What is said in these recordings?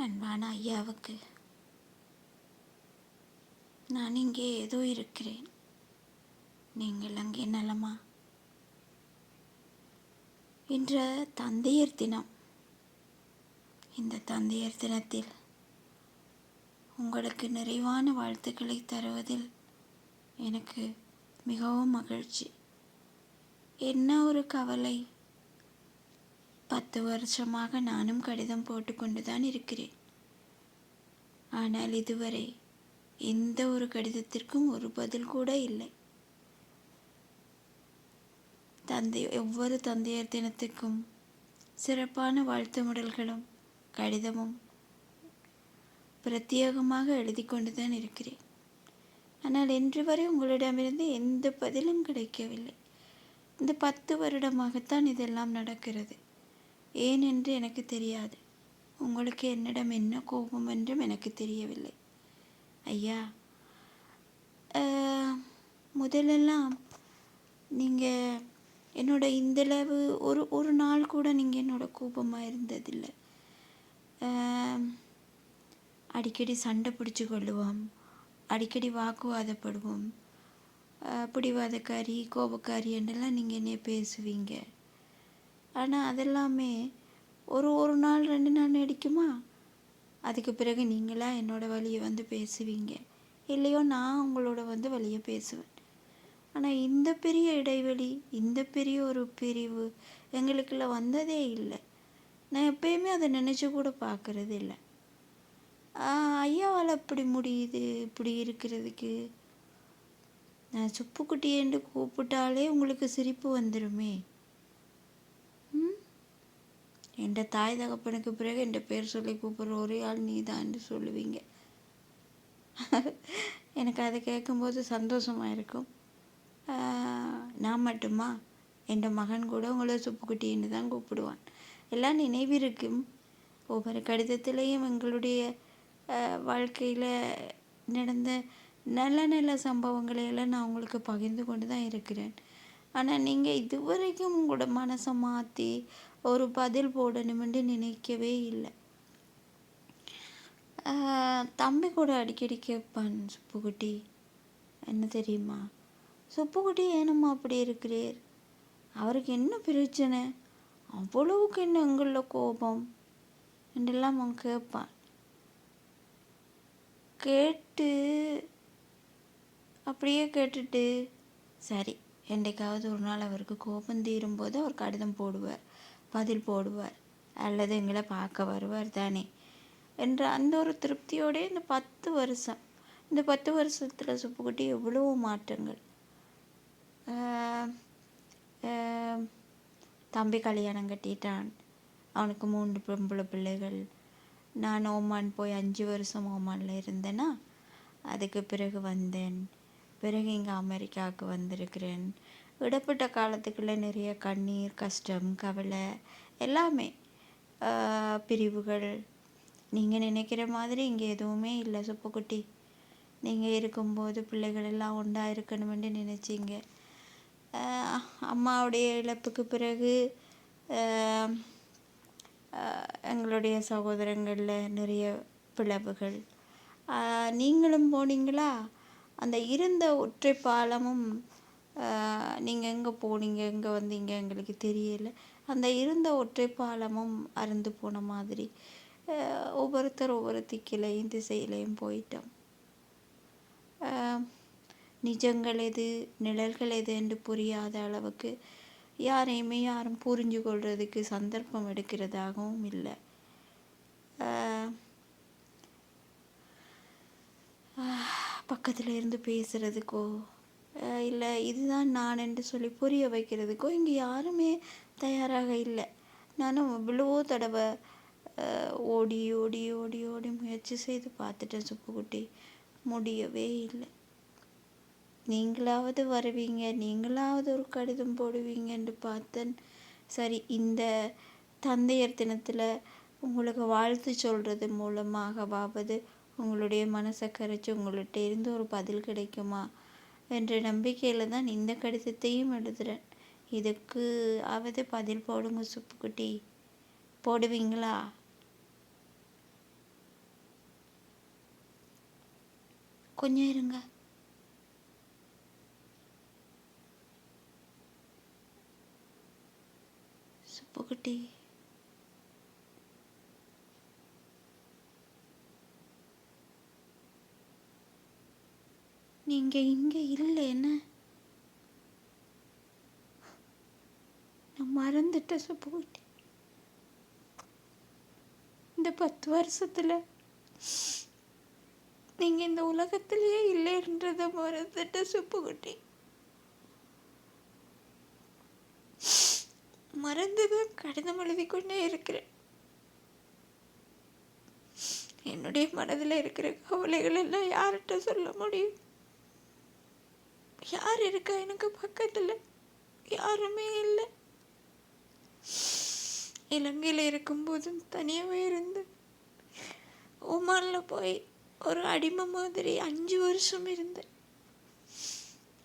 அன்பான ஐயாவுக்கு. நான் இங்கே ஏதோ இருக்கிறேன். நீங்கள் அங்கே நலமா? இன்று தந்தையர் தினம். இந்த தந்தையர் தினத்தில் உங்களுக்கு நிறைவான வாழ்த்துக்களை தருவதில் எனக்கு மிகவும் மகிழ்ச்சி. என்ன ஒரு கவலை? பத்து வருஷமாக நானும் கடிதம் போட்டுக்கொண்டு தான் இருக்கிறேன். ஆனால் இதுவரை எந்த ஒரு கடிதத்திற்கும் ஒரு பதில் கூட இல்லை. தந்தை ஒவ்வொரு தந்தையர் தினத்துக்கும் சிறப்பான வாழ்த்து முடல்களும் கடிதமும் பிரத்யேகமாக எழுதி கொண்டு தான் இருக்கிறேன். ஆனால் இன்று வரை உங்களிடமிருந்து எந்த பதிலும் கிடைக்கவில்லை. இந்த பத்து வருடமாகத்தான் இதெல்லாம் நடக்கிறது. ஏன் என்று எனக்கு தெரியாது. உங்களுக்கு என்னிடம் என்ன கோபம் என்றும் எனக்கு தெரியவில்லை. ஐயா முதலெல்லாம் நீங்கள் என்னோட இந்தளவு ஒரு ஒரு நாள் கூட நீங்கள் என்னோடய கோபமாக இருந்ததில்லை. அடிக்கடி சண்டை பிடிச்சி கொள்ளுவோம். அடிக்கடி வாக்குவாதப்படுவோம். பிடிவாதக்காரி கோபக்காரி என்றெல்லாம் நீங்கள் என்னைய பேசுவீங்க. ஆனால் அதெல்லாமே ஒரு ஒரு நாள் ரெண்டு நாள் நடிக்குமா? அதுக்கு பிறகு நீங்களா என்னோட வழியை வந்து பேசுவீங்க. இல்லையோ நான் உங்களோட வந்து வழியை பேசுவேன். ஆனால் இந்த பெரிய இடைவெளி இந்த பெரிய ஒரு பிரிவு எங்களுக்குள்ள வந்ததே இல்லை. நான் எப்பயுமே அதை நினச்சி கூட பார்க்குறது இல்லை. ஐயாவால் அப்படி முடியுது இப்படி இருக்கிறதுக்கு? நான் சுப்புக்குட்டி என்று கூப்பிட்டாலே உங்களுக்கு சிரிப்பு வந்துடுமே என் தாய் தகப்பனுக்கு பிறகு என் பேர் சொல்லி கூப்பிட்ற ஒரே ஆள் நீ என்று சொல்லுவீங்க. எனக்கு அதை கேட்கும்போது சந்தோஷமாக இருக்கும். நான் மட்டுமா? என் மகன் கூட உங்களை சுப்புக்குட்டின்னு தான் கூப்பிடுவான். எல்லாம் நினைவிருக்கும். ஒவ்வொரு கடிதத்திலையும் எங்களுடைய வாழ்க்கையில் நடந்த நல்ல நல்ல சம்பவங்களை எல்லாம் நான் உங்களுக்கு பகிர்ந்து கொண்டு தான் இருக்கிறேன். ஆனால் நீங்கள் இதுவரைக்கும் உங்களோட மனசை மாற்றி ஒரு பதில் போடணுமென்று நினைக்கவே இல்லை. தம்பி கூட அடிக்கடி கேட்பான் சுப்புக்குட்டி என்ன தெரியுமா? சுப்புக்குட்டி ஏனம்மா அப்படி இருக்கிறீர்? அவருக்கு என்ன பிரச்சனை? அவ்வளவுக்கு என்ன எங்களில் கோபம்? என்றெல்லாம் அவன் கேட்பான். கேட்டு அப்படியே கேட்டுட்டு சரி என்றைக்காவது ஒரு நாள் அவருக்கு கோபம் தீரும்போது அவர் கடிதம் போடுவார் பதில் போடுவார் அல்லது எங்களை பார்க்க வருவார் தானே என்ற அந்த ஒரு திருப்தியோடே இந்த பத்து வருஷம் இந்த பத்து வருஷத்தில் சுப்புக்குட்டி எவ்வளோ மாற்றங்கள். தம்பி கல்யாணம் கட்டிட்டான் அவனுக்கு மூன்று பொம்பளை பிள்ளைகள். நான் ஓமான் போய் அஞ்சு வருஷம் ஓமானில் இருந்தேன்னா அதுக்கு பிறகு வந்தேன். பிறகு இங்கே அமெரிக்காவுக்கு வந்திருக்கிறேன். விடப்பட்ட காலத்துக்குள்ளே நிறைய கண்ணீர் கஷ்டம் கவலை எல்லாமே பிரிவுகள். நீங்கள் நினைக்கிற மாதிரி இங்கே எதுவுமே இல்லை சுப்புக்குட்டி. நீங்கள் இருக்கும்போது பிள்ளைகள் எல்லாம் ஒன்றா இருக்கணுமென்று நினச்சிங்க. அம்மாவுடைய இழப்புக்கு பிறகு எங்களுடைய சகோதரங்களில் நிறைய பிளவுகள். நீங்களும் போனீங்களா? அந்த இருந்த ஒற்றை பாலமும் நீங்கள் எங்கே போனீங்க எங்கே வந்தீங்க எங்களுக்கு தெரியல. அந்த இருந்த ஒற்றை பாலமும் அறுந்து போன மாதிரி ஒவ்வொருத்தர் ஒவ்வொரு திக்கிலையும் திசையிலையும் போயிட்டோம். நிஜங்கள் எது நிழல்கள் எது என்று புரியாத அளவுக்கு யாரையுமே யாரும் புரிஞ்சு கொள்றதுக்கு சந்தர்ப்பம் எடுக்கிறதாகவும் இல்லை. பக்கத்தில் இருந்து பேசுகிறதுக்கோ இல்லை இதுதான் நான் என்று சொல்லி புரிய வைக்கிறதுக்கோ இங்கே யாருமே தயாராக இல்லை. நானும் இவ்வளவோ தடவை ஓடி ஓடி ஓடி ஓடி முயற்சி செய்து பார்த்துட்டேன் சுப்புக்குட்டி. முடியவே இல்லை. நீங்களாவது வருவீங்க நீங்களாவது ஒரு கடிதம் போடுவீங்கன்னு பார்த்தேன். சரி இந்த தந்தையர் தினத்தில் உங்களுக்கு வாழ்த்து சொல்கிறது மூலமாகவாவது உங்களுடைய மனசை கரைச்சி உங்கள்கிட்ட இருந்து ஒரு பதில் கிடைக்குமா என்ற நம்பிக்கையில் தான் இந்த கடிதத்தையும் எழுதுகிறேன் இதுக்கு ஆவது பதில் போடுங்க சுப்புக்குட்டி. போடுவீங்களா? கொஞ்சம் இருங்க. சுப்புக்குட்டி. நீங்க இங்க இல்லை என்ன? நான் மறந்துட்ட போயிட்டேன். இந்த பத்து வருஷத்துல நீங்க இந்த உலகத்திலேயே இல்லைன்றத மறந்துட்ட சுப்புக்குட்டி மறந்துதான் கடிதம் எழுதி கொண்டே இருக்கிறேன். என்னுடைய மனதில் இருக்கிற கவலைகள் எல்லாம் யார்கிட்ட சொல்ல முடியும்? யார் இருக்கா எனக்கு பக்கத்தில்? யாருமே இல்லை. இலங்கையில் இருக்கும்போதும் தனியாகவே இருந்து ஓமானில் போய் ஒரு அடிமை மாதிரி அஞ்சு வருஷம் இருந்தேன்.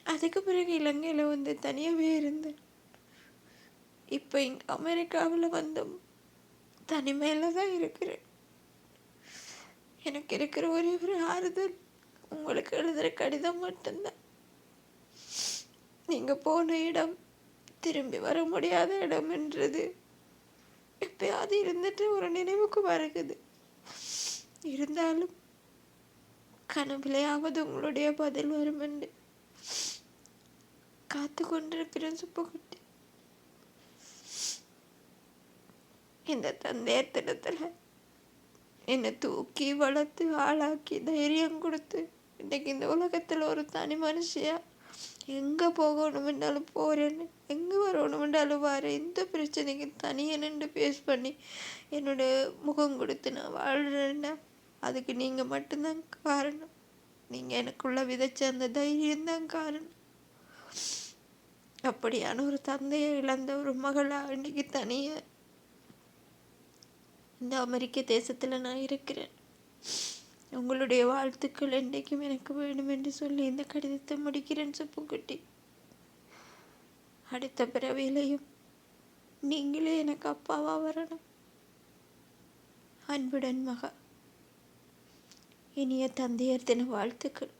அதுக்கு பிறகு இலங்கையில் வந்து தனியாகவே இருந்தேன். இப்போ இங்கே அமெரிக்காவில் வந்தும் தனிமையில் தான் இருக்கிறேன். எனக்கு இருக்கிற ஒரே ஒரு ஆறுதல் உங்களுக்கு எழுதுகிற கடிதம் மட்டும்தான். நீங்கள் போன இடம் திரும்பி வர முடியாத இடம் என்றது. எப்பயாவது இருந்துட்டு ஒரு நினைவுக்கு வருகுது. இருந்தாலும் கனவுலையாவது உங்களுடைய பதில் வரும் என்று காத்து கொண்டிருக்கிறேன் சுப்புக்குட்டி. இந்த தந்தையத்திடத்துல என்னை தூக்கி வளர்த்து ஆளாக்கி தைரியம் கொடுத்து இன்னைக்கு இந்த உலகத்தில் ஒரு தனி மனுஷியாக எங்கே போகணுமென்றாலும் போகிறேன்னு எங்கே வரணுமென்றாலும் வரேன். எந்த பிரச்சனைக்கு தனியாக நின்று ஃபேஸ் பண்ணி என்னோட முகம் கொடுத்து நான் வாழ்கிறேன்னா அதுக்கு நீங்கள் மட்டும்தான் காரணம். நீங்கள் எனக்குள்ளே விதைச்ச அந்த தைரியம்தான் காரணம். அப்படியான ஒரு தந்தையை இழந்த ஒரு மகளாக இன்றைக்கி தனியாக இந்த அமெரிக்க தேசத்தில் நான் இருக்கிறேன். உங்களுடைய வாழ்த்துக்கள் என்றைக்கும் எனக்கு வேண்டும் என்று சொல்லி இந்த கடிதத்தை முடிக்கிறேன் சுப்புக்குட்டி. அடுத்த பிறவியிலையும் நீங்களே எனக்கு அப்பாவா வரணும். அன்புடன் மகா இனிய தந்தையர் தின வாழ்த்துக்கள்.